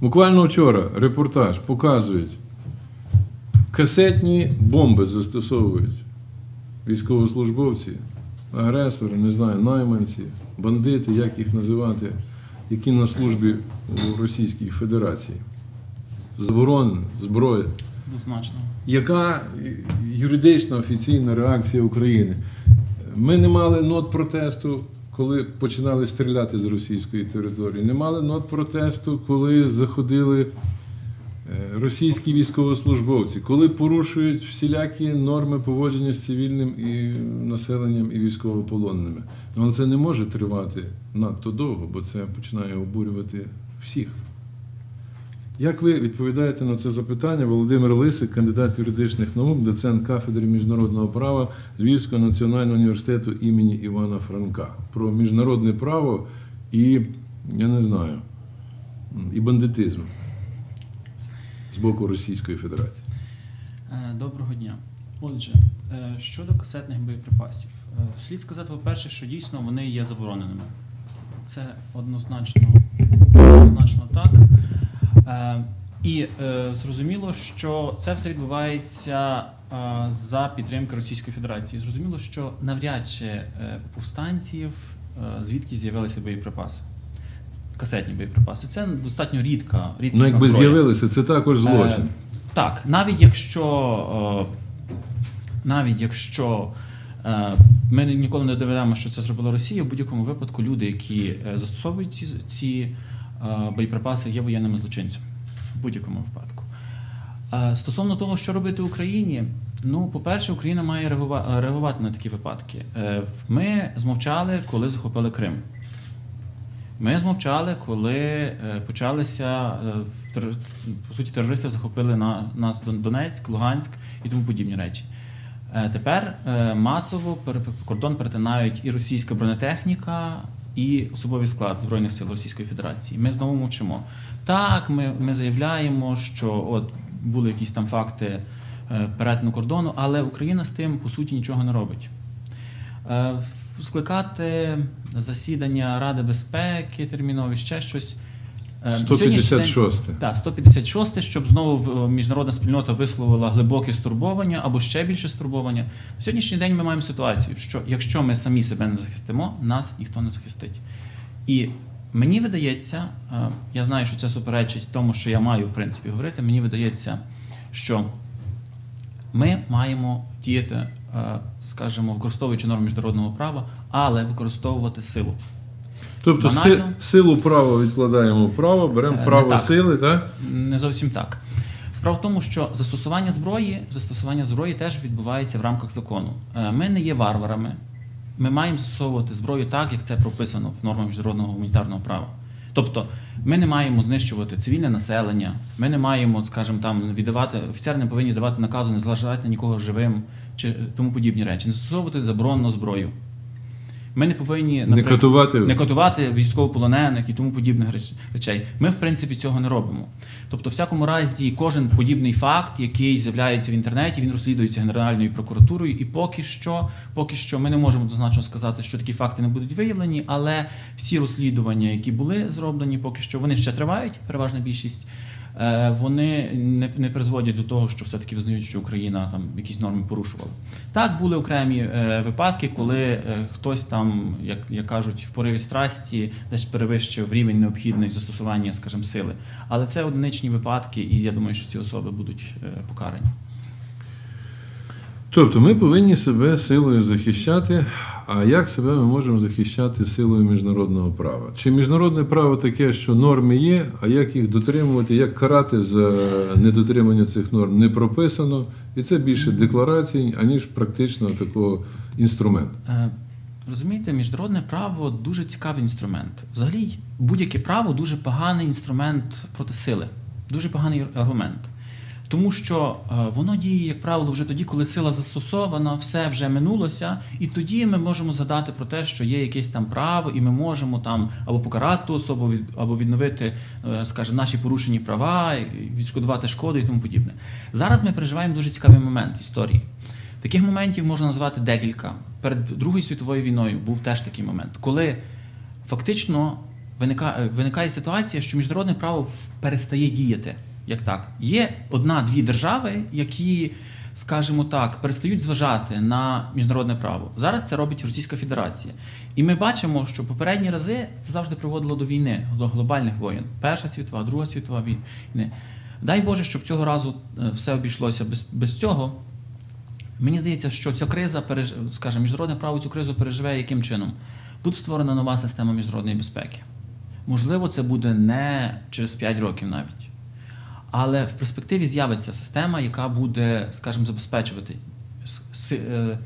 Буквально вчора репортаж показують, касетні бомби застосовують військовослужбовці, агресори, не знаю, найманці, бандити, як їх називати, які на службі у Російській Федерації. Заборонена зброя. Однозначно. Яка юридична офіційна реакція України? Ми не мали нот протесту, коли починали стріляти з російської території. Не мали нот протесту, коли заходили е, російські військовослужбовці, коли порушують всілякі норми поводження з цивільним і населенням і військовополоненими. Ну, Але це не може тривати надто довго, бо це починає обурювати всіх. Як ви відповідаєте на це запитання? Володимир Лисик, кандидат юридичних наук, доцент кафедри міжнародного права Львівського національного університету імені Івана Франка про міжнародне право і, я не знаю, і бандитизм з боку Російської Федерації. Е, Доброго дня. Отже, е, щодо касетних боєприпасів, Е, слід сказати, по-перше, що дійсно вони є забороненими. Це однозначно, однозначно так. Е, І е, зрозуміло, що це все відбувається е, за підтримки Російської Федерації. Зрозуміло, що навряд чи у повстанців звідки з'явилися боєприпаси. Касетні боєприпаси. Це достатньо рідка, рідкісна Ну, якби зброя. з'явилися, це також злочин. Е, так, навіть якщо, е, навіть якщо е, ми ніколи не доведемо, що це зробила Росія, в будь-якому випадку люди, які застосовують ці, ці боєприпаси, є воєнними злочинцями. В будь-якому випадку. Стосовно того, що робити Україні, ну, по-перше, Україна має реагувати на такі випадки. Е, Ми змовчали, коли захопили Крим. Ми змовчали, коли е, почалися е, по суті терористи захопили на нас Дон- Донецьк, Луганськ і тому подібні речі. Тепер масово кордон перетинають і російська бронетехніка, і особовий склад Збройних сил Російської Федерації. Ми знову мовчимо. Так, ми, ми заявляємо, що от були якісь там факти е, перетину кордону, але Україна з тим по суті нічого не робить. Е, Скликати засідання Ради безпеки термінові, ще щось. Е, на сьогоднішній день- 156. так, 156, щоб знову е, міжнародна спільнота висловила глибоке стурбування або ще більше стурбування. На сьогоднішній день ми маємо ситуацію, що якщо ми самі себе не захистимо, нас ніхто не захистить. І мені видається, е, я знаю, що це суперечить тому, що я маю в принципі говорити. Мені видається, що ми маємо діяти, е, скажімо, використовуючи норми міжнародного права, але використовувати силу. Тобто Банально. силу права відкладаємо вправо, беремо Е, право так. сили, так? Не зовсім так. Справа в тому, що застосування зброї, застосування зброї теж відбувається в рамках закону. Е, Ми не є варварами. Ми маємо застосовувати зброю так, як це прописано в нормах міжнародного гуманітарного права. Тобто, ми не маємо знищувати цивільне населення, ми не маємо, скажімо, там віддавати офіцери не повинні давати наказу не залишати нікого живим чи тому подібні речі, не застосовувати заборонену зброю. Ми не повинні Не катувати. не катувати військовополонених і тому подібних реч- речей. Ми, в принципі, цього не робимо. Тобто, в всякому разі, кожен подібний факт, який з'являється в інтернеті, він розслідується Генеральною прокуратурою, і поки що, поки що, ми не можемо однозначно сказати, що такі факти не будуть виявлені, але всі розслідування, які були зроблені, поки що вони ще тривають, переважна більшість. Е, Вони не, не призводять до того, що все-таки визнають, що Україна там якісь норми порушувала. Так, були окремі е, випадки, коли е, хтось там, як, як кажуть, в пориві страсті десь перевищив рівень необхідний застосування, скажімо, сили. Але це одиничні випадки, і я думаю, що ці особи будуть покарані. Тобто ми повинні себе силою захищати. А як себе ми можемо захищати силою міжнародного права? Чи міжнародне право таке, що норми є, а як їх дотримувати, як карати за недотримання цих норм не прописано, і це більше декларацій, аніж практично такого інструменту. Е, Розумієте, міжнародне право дуже цікавий інструмент. Взагалі, будь-яке право дуже поганий інструмент проти сили, дуже поганий аргумент. Тому що е, воно діє, як правило, вже тоді, коли сила застосована, все вже минулося, і тоді ми можемо згадати про те, що є якесь там право, і ми можемо там або покарати ту особу, або відновити, е, скажімо, наші порушені права, відшкодувати шкоду і тому подібне. Зараз ми переживаємо дуже цікавий момент історії. Таких моментів можна назвати декілька. Перед Другою світовою війною був теж такий момент, коли фактично виникає, виникає ситуація, що міжнародне право перестає діяти. Як так? Є одна-дві держави, які, скажімо так, перестають зважати на міжнародне право. Зараз це робить Російська Федерація. І ми бачимо, що попередні рази це завжди приводило до війни, до глобальних воєн. Перша світова, Друга світова війни. Дай Боже, щоб цього разу е, все обійшлося без, без цього. Мені здається, що ця криза, скажімо, міжнародне право цю кризу переживе яким чином? Буде створена нова система міжнародної безпеки. Можливо, це буде не через 5 років навіть. Але в перспективі з'явиться система, яка буде, скажімо, забезпечувати е,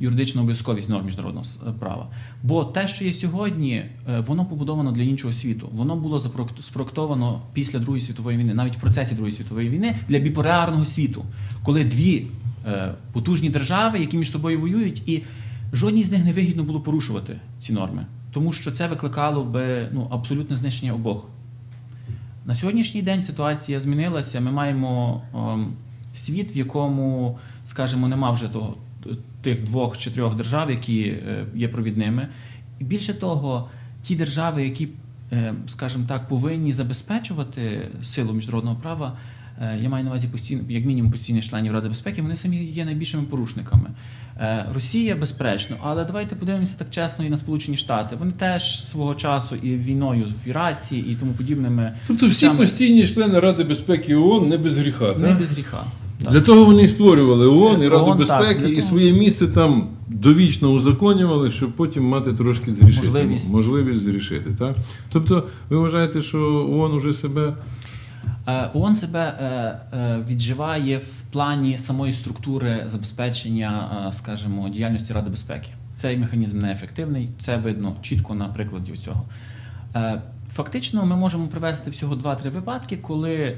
юридичну обов'язковість норм міжнародного е, права. Бо те, що є сьогодні, е, воно побудовано для іншого світу. Воно було спроектовано після Другої світової війни, навіть в процесі Другої світової війни, для біполярного світу, коли дві потужні держави, які між собою воюють, і жодній з них не вигідно було порушувати ці норми, тому що це викликало би ну, абсолютне знищення обох. На сьогоднішній день ситуація змінилася. Ми маємо ем, світ, в якому, скажімо, нема вже того, тих двох чи трьох держав, які е, є провідними. І більше того, ті держави, які, е, скажімо так, повинні забезпечувати силу міжнародного права, я маю на увазі постійно, як мінімум постійних членів Ради безпеки, вони самі є найбільшими порушниками. Е, Росія, безперечно, але давайте подивимося так чесно і на Сполучені Штати. Вони теж свого часу і війною в Іраці і тому подібними. Тобто всі речами постійні члени Ради безпеки ООН не без гріха. не так? без гріха. Так. Для того вони і створювали ООН і Раду ООН, безпеки, для і своє місце там довічно узаконювали, щоб потім мати трошки зрішити. Можливість. можливість зрішити. Так? Тобто, ви вважаєте, що ООН вже себе Е, ООН себе е, е, відживає в плані самої структури забезпечення, е, скажімо, діяльності Ради безпеки. Цей механізм неефективний, це видно чітко на прикладі цього. Е, Фактично, ми можемо привести всього 2-3 випадки, коли,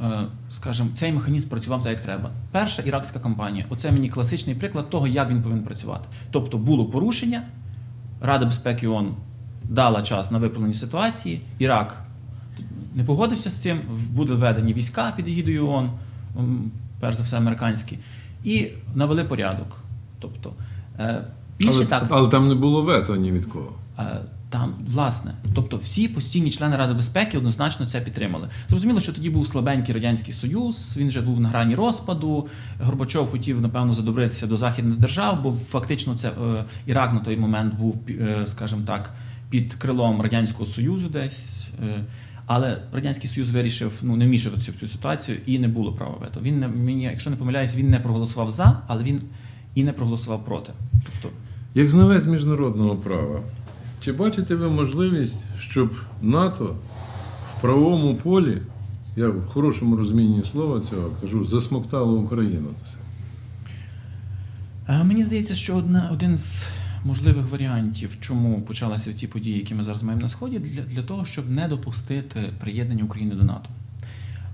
е, скажімо, цей механізм працював так, як треба. Перша іракська кампанія. Оце мені класичний приклад того, як він повинен працювати. Тобто було порушення, Рада безпеки ООН дала час на виправлення ситуації. Ірак не погодився з цим, будуть введені війська під егідою ООН, перш за все американські, і навели порядок. Тобто, більше але, так. але там не було вето ні від кого. Е, Там, власне, тобто всі постійні члени Ради безпеки однозначно це підтримали. Зрозуміло, що тоді був слабенький радянський союз, він вже був на грані розпаду. Горбачов хотів, напевно, задобритися до західних держав, бо фактично це е, Ірак на той момент був, е, скажімо так, під крилом радянського союзу десь. Е, але радянський союз вирішив ну не вмішуватися в цю ситуацію і не було права вето. Він не мені, якщо не помиляюсь, він не проголосував за, але він і не проголосував проти. Тобто Як знавець міжнародного права, чи бачите ви можливість, щоб НАТО в правовому полі, я в хорошому розумінні слова цього кажу, засмоктало Україну? Е, Мені здається, що одна, один з можливих варіантів, чому почалися ці події, які ми зараз маємо на сході, для, для того, щоб не допустити приєднання України до НАТО.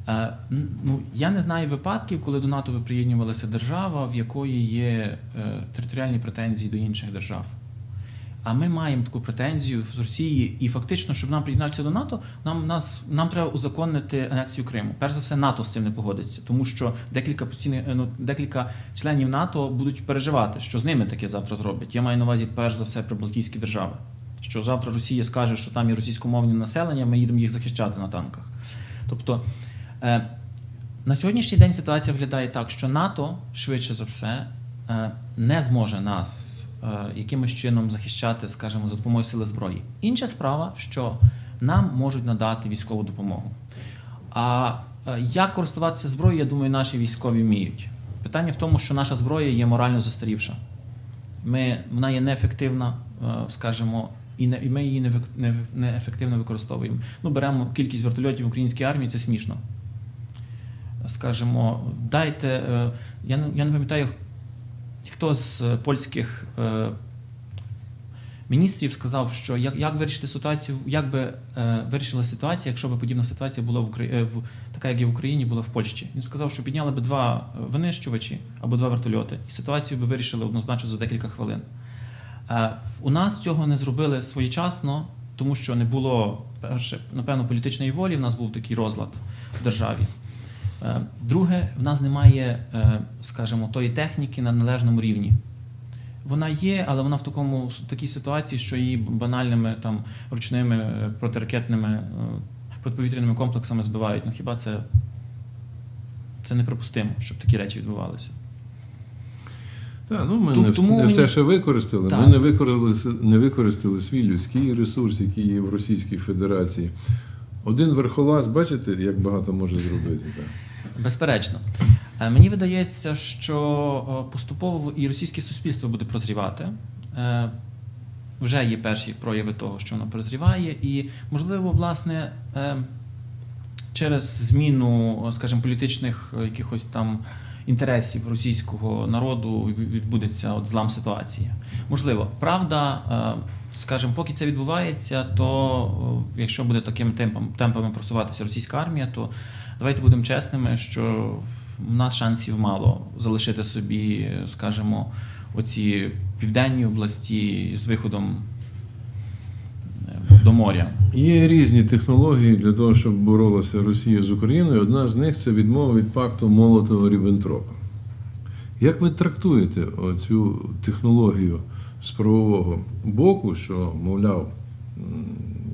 Е, ну, я не знаю випадків, коли до НАТО би приєднувалася держава, в якої є е, територіальні претензії до інших держав. А ми маємо таку претензію з Росії, і фактично, щоб нам приєднатися до НАТО, нам нас нам треба узаконити анексію Криму. Перш за все, НАТО з цим не погодиться, тому що декілька постійних ну, декілька членів НАТО будуть переживати, що з ними таке завтра зроблять. Я маю на увазі перш за все прибалтійські держави. Що завтра Росія скаже, що там є російськомовні населення, ми їдемо їх захищати на танках. Тобто е, на сьогоднішній день ситуація виглядає так, що НАТО швидше за все е, не зможе нас якимось чином захищати, скажімо, за допомогою сили зброї. Інша справа, що нам можуть надати військову допомогу. А е, як користуватися зброєю, я думаю, наші військові вміють. Питання в тому, що наша зброя є морально застарівша. Ми, вона є неефективна, е, скажімо, і, не, і ми її неефективно використовуємо. Ну, беремо кількість вертольотів в українській армії, це смішно. Скажімо, дайте. е, Я не, я не пам'ятаю, хто з е, польських е, міністрів сказав, що як, як вирішити ситуацію, як би е, вирішила ситуація, якщо б подібна ситуація була в Україні, така, як і в Україні, була в Польщі. Він сказав, що підняли б два винищувачі або два вертольоти, і ситуацію би вирішили однозначно за декілька хвилин. У нас цього не зробили своєчасно, тому що не було перше, напевно, політичної волі. В нас був такий розлад в державі. Е, Друге, в нас немає, е, скажімо, тої техніки на належному рівні. Вона є, але вона в такому в такій ситуації, що її банальними там ручними е, протиракетними протиповітряними комплексами збивають. Ну хіба це, це неприпустимо, щоб такі речі відбувалися? Так, ну ми Ту- не, тому не все мені- ще використали. Так. Ми не використали, не використали свій людський ресурс, який є в Російській Федерації. Один верхолаз, бачите, як багато може зробити. Так. Безперечно. Е, Мені видається, що е, поступово і російське суспільство буде прозрівати. Е, Вже є перші прояви того, що воно прозріває, і, можливо, власне, через зміну, скажімо, політичних якихось там інтересів російського народу відбудеться от злам ситуації. Можливо, правда, скажімо, поки це відбувається, то якщо буде таким темпом, темпами просуватися російська армія, то давайте будемо чесними, що в нас шансів мало залишити собі, е, скажімо, оці південні області з виходом е, до моря. Є різні технології для того, щоб боролася Росія з Україною. Одна з них це відмова від пакту Молотова-Ріббентропа. Як ви трактуєте оцю технологію з правового боку, що, мовляв,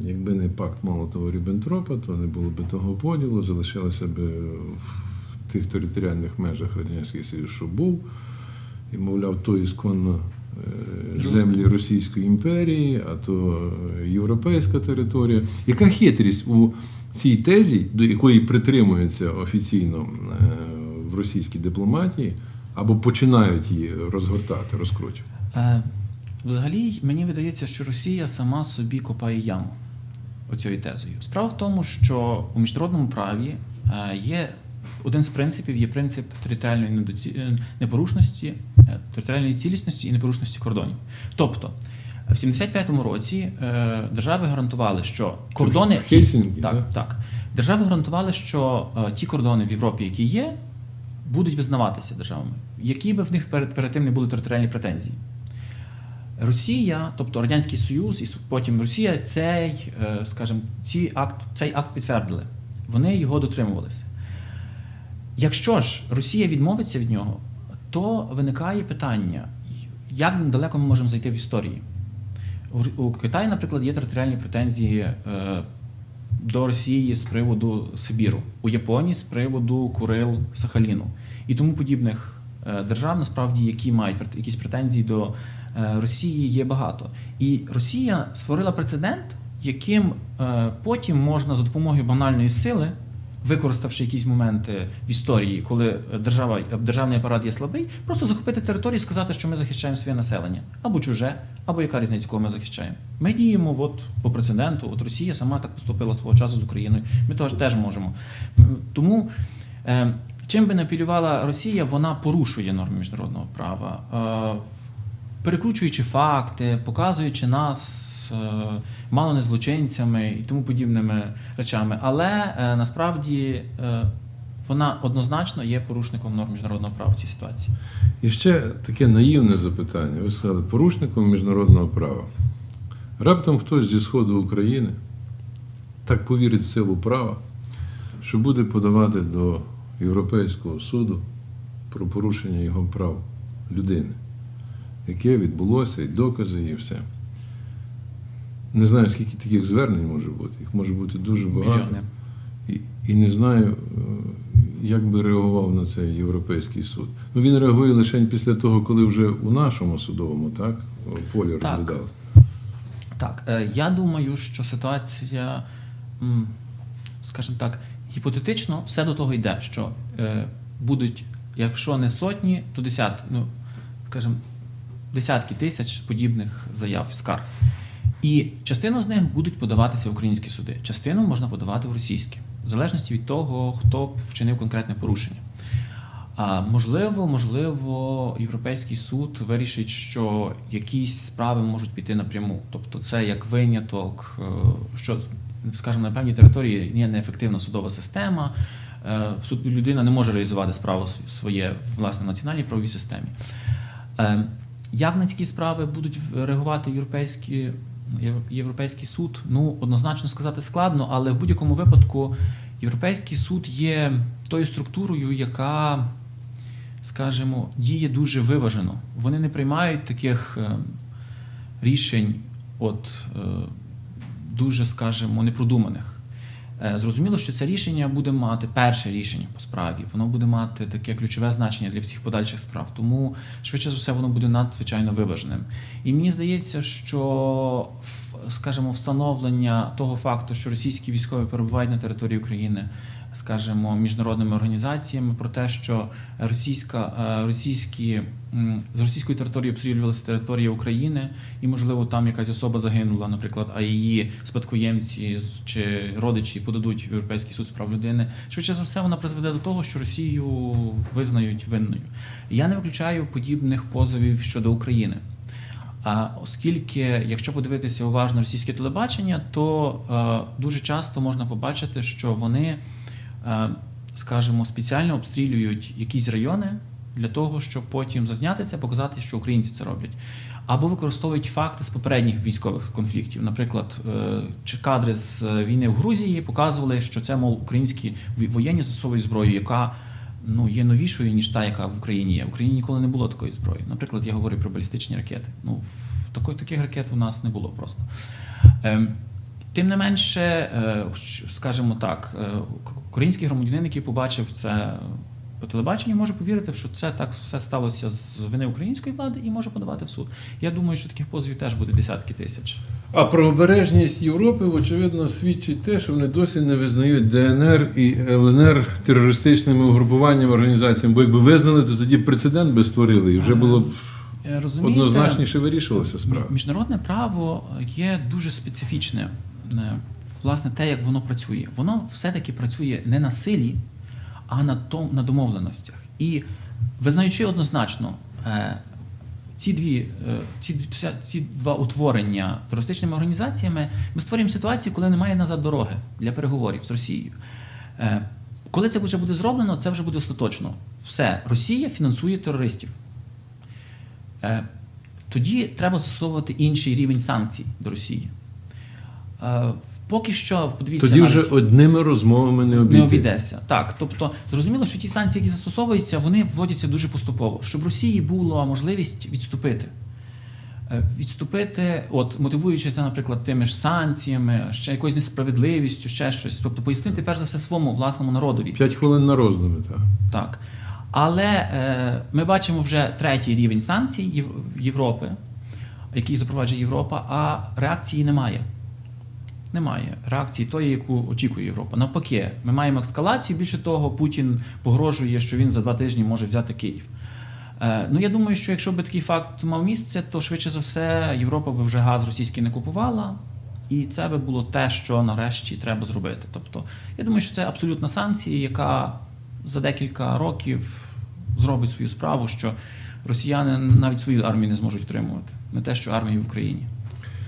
якби не пакт Молотова-Ріббентропа, то не було б того поділу, залишилося б в тих територіальних межах Радянського Союзу, що був, і, мовляв, то ісконно е, землі Російської імперії, а то е, європейська територія. Яка хитрість у цій тезі, до якої притримуються офіційно е, в російській дипломатії, або починають її розгортати, розкручувати? Взагалі, мені видається, що Росія сама собі копає яму оцією тезою. Справа в тому, що у міжнародному праві е, є один з принципів є принцип територіальної е, непорушності, е, територіальної цілісності і непорушності кордонів. Тобто, в 75-му році держави гарантували, що кордони Хельсінкі, так, да? так. Держави гарантували, що ті кордони в Європі, які є, будуть визнаватися державами, які би в них перед, перед тим не були територіальні претензії. Росія, тобто Радянський Союз, і потім Росія цей, е, скажімо, ці акт, цей акт підтвердили. Вони його дотримувалися. Якщо ж Росія відмовиться від нього, то виникає питання, як далеко ми можемо зайти в історії. У- Китаї, наприклад, є територіальні претензії е, до Росії з приводу Сибіру, у Японії з приводу Курил Сахаліну і тому подібних е, держав, насправді, які мають якісь претензії до Росії, є багато. І Росія створила прецедент, яким е, потім можна за допомогою банальної сили. Використавши якісь моменти в історії, коли держава, державний апарат є слабий, просто захопити територію і сказати, що ми захищаємо своє населення або чуже, або яка різниця, кого ми захищаємо. Ми діємо от, по прецеденту. От Росія сама так поступила свого часу з Україною. Ми теж теж можемо. Тому е, чим би не апелювала Росія, вона порушує норми міжнародного права, е, перекручуючи факти, показуючи нас е, мало не злочинцями і тому подібними речами. Але е, насправді е, вона однозначно є порушником норм міжнародного права в цій ситуації. І ще таке наївне запитання. Ви сказали, порушником міжнародного права. Раптом хтось зі Сходу України так повірить в силу права, що буде подавати до Європейського суду про порушення його прав людини, яке відбулося, і докази, і все. Не знаю, скільки таких звернень може бути. Їх може бути дуже багато. Мільйони. І, і не знаю, е, як би реагував на це Європейський суд. Ну він реагує лише після того, коли вже у нашому судовому так, полі Так. розглядали. Так, е, я думаю, що ситуація, скажімо так, гіпотетично все до того йде, що е, будуть, якщо не сотні, то десятки, ну, скажімо, десятки тисяч подібних заяв скарг. І частину з них будуть подаватися в українські суди, частину можна подавати в російські, в залежності від того, хто вчинив конкретне порушення. А можливо, можливо, Європейський суд вирішить, що якісь справи можуть піти напряму. Тобто, це як виняток, е, що, скажімо, на певній території є неефективна судова система. е, Суд людина не може реалізувати справу св- своє в власне національній правовій системі. Як на такі справи будуть реагувати європейські, Європейський суд? Ну, однозначно сказати складно, але в будь-якому випадку Європейський суд є тою структурою, яка скажімо, діє дуже виважено. Вони не приймають таких е, рішень, от е, дуже, скажімо, непродуманих. Е, Зрозуміло, що це рішення буде мати перше рішення по справі, воно буде мати таке ключове значення для всіх подальших справ. Тому швидше за все воно буде надзвичайно виваженим. І мені здається, що скажімо, встановлення того факту, що російські військові перебувають на території України, скажімо, міжнародними організаціями, про те, що російська е, російські з російської території обстрілювалася територія України, і можливо там якась особа загинула, наприклад, а її спадкоємці чи родичі подадуть в Європейський суд з прав людини. Швидше за все, вона призведе до того, що Росію визнають винною. Я не виключаю подібних позовів щодо України. А оскільки, якщо подивитися уважно російське телебачення, то е, дуже часто можна побачити, що вони, скажімо, спеціально обстрілюють якісь райони для того, щоб потім зазняти це, показати, що українці це роблять. Або використовують факти з попередніх військових конфліктів. Наприклад, е, чи кадри з е, війни в Грузії показували, що це, мов, українські воєнні застосовують зброю, яка ну, є новішою, ніж та, яка в Україні є. В Україні ніколи не було такої зброї. Наприклад, я говорю про балістичні ракети. Ну, такої, таких ракет у нас не було просто. Ем, тим не менше, е, скажімо так, е, український громадянин, який побачив це по телебаченню, може повірити, що це так все сталося з вини української влади і може подавати в суд. Я думаю, що таких позовів теж буде десятки тисяч. А про обережність Європи, очевидно, свідчить те, що вони досі не визнають ДНР і ЛНР терористичними угрупуваннями організаціями. Бо якби визнали, то тоді прецедент би створили, і вже було б Е, Розумієте, однозначніше вирішувалася справа. Міжнародне право є дуже специфічне. Власне, те, як воно працює. Воно все-таки працює не на силі, а на, том, на домовленостях. І визнаючи однозначно е, ці, дві, е, ці, ці два утворення терористичними організаціями, ми створюємо ситуацію, коли немає назад дороги для переговорів з Росією. Е, Коли це вже буде зроблено, це вже буде остаточно. Все, Росія фінансує терористів. Тоді треба застосовувати інший рівень санкцій до Росії. Е, Поки що, подивіться, Тоді вже навіть одними розмовами не не обійдеться. обійдеться. Так, тобто зрозуміло, що ті санкції, які застосовуються, вони вводяться дуже поступово, щоб Росії була можливість відступити. Е, Відступити, от мотивуючи це, наприклад, тими ж санкціями, ще якоюсь несправедливістю, ще щось. Тобто пояснити перш за все своєму власному народові. П'ять хвилин на роздуми, так. Так. Але е, ми бачимо вже третій рівень санкцій Європи, який запроваджує Європа, а реакції немає. Немає реакції тої, яку очікує Європа. Навпаки, ми маємо ескалацію. Більше того, Путін погрожує, що він за два тижні може взяти Київ. Е, ну я думаю, що якщо б такий факт мав місце, то швидше за все Європа би вже газ російський не купувала, і це би було те, що нарешті треба зробити. Тобто, я думаю, що це абсолютна санкція, яка за декілька років зробить свою справу, що росіяни навіть свою армію не зможуть утримувати, не те, що армію в Україні.